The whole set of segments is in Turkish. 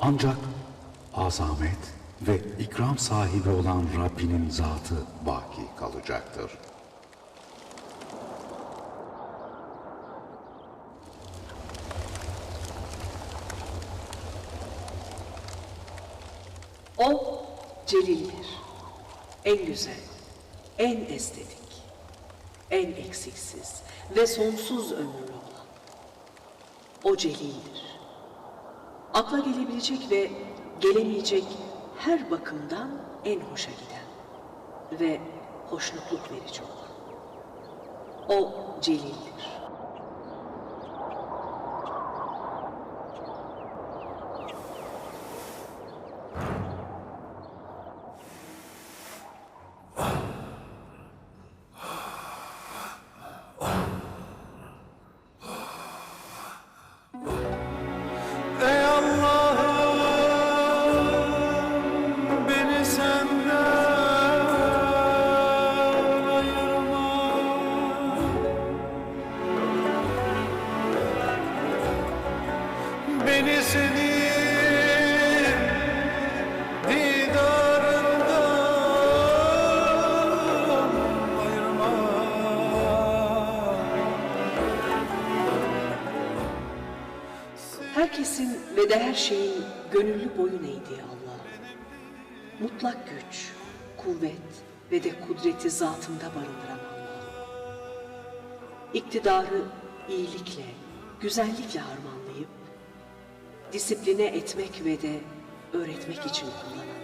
Ancak azamet ve ikram sahibi olan Rabbinin zatı baki kalacaktır. O celildir. En güzel, en estetik, en eksiksiz ve sonsuz ömürlü olan. O celildir. Akla gelebilecek ve gelemeyecek her bakımdan en hoşa giden ve hoşnutluk verici olan. O celildir. Herkesin ve de her şeyin gönüllü boyun eğdiği Allah. Mutlak güç, kuvvet ve de kudreti zatında barındıran Allah. İktidarı iyilikle, güzellikle harmanlayıp, disipline etmek ve de öğretmek için kullanan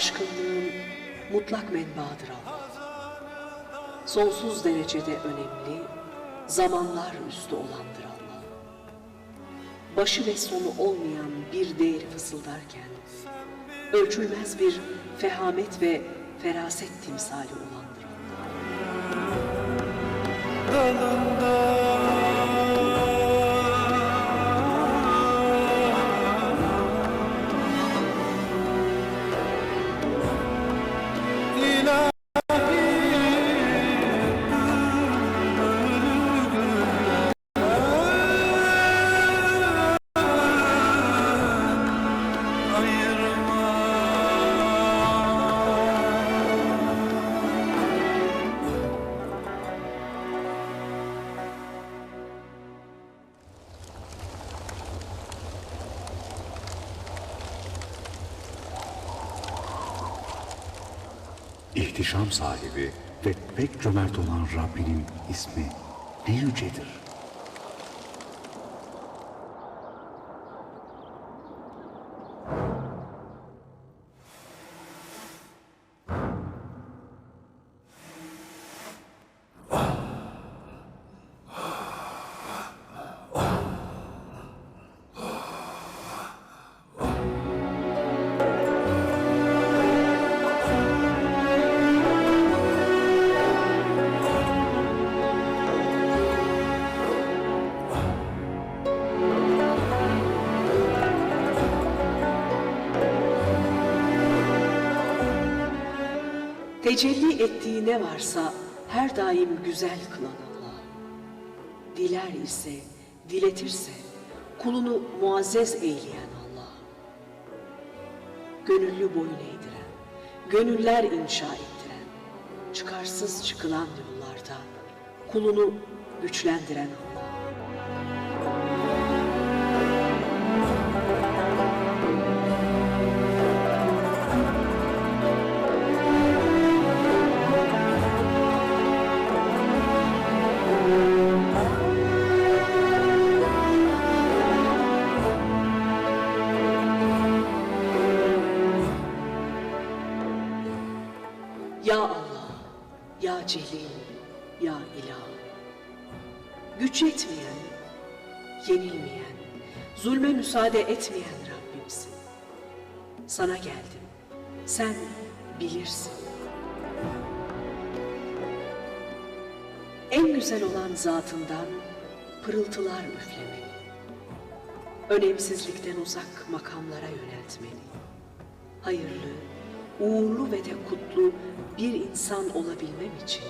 ve aşkınlığın mutlak menbaıdır Allah. Sonsuz derecede önemli, zamanlar üstü olandır Allah. Başı ve sonu olmayan bir değeri fısıldarken, ölçülmez bir fehamet ve feraset timsali olandır Allah. İhtişam sahibi ve pek cömert olan Rabbinin ismi ne yücedir. Tecelli ettiği ne varsa her daim güzel kılan Allah. Diler ise, diletirse kulunu muazzez eyleyen Allah. Gönüllü boyun eğdiren, gönüller inşa ettiren, çıkarsız çıkılan yollarda kulunu güçlendiren Allah. Ya Allah, Ya Celil, Ya İlah. Güç yetmeyen, yenilmeyen, zulme müsaade etmeyen Rabbimsin. Sana geldim. Sen bilirsin. En güzel olan zatından pırıltılar üflemeni. Önemsizlikten uzak makamlara yöneltmeni. Hayırlı, uğurlu ve de kutlu bir insan olabilmem için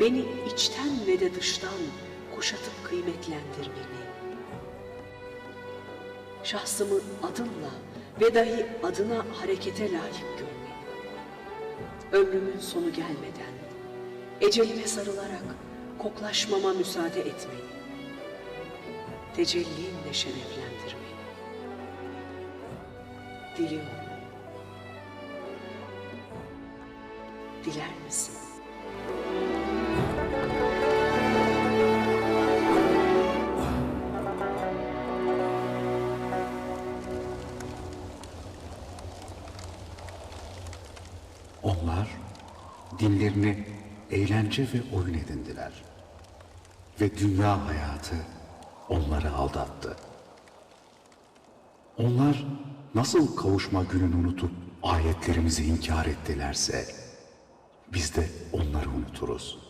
beni içten ve de dıştan kuşatıp kıymetlendirmeni. Şahsımı adımla ve dahi adına harekete layık görmeni. Ömrümün sonu gelmeden eceline sarılarak koklaşmama müsaade etmeni. Tecellinle şereflendirmeni. Diliyorum. Diler misin? Onlar dinlerini eğlence ve oyun edindiler. Ve dünya hayatı onları aldattı. Onlar nasıl kavuşma gününü unutup ayetlerimizi inkar ettilerse biz de onları unuturuz.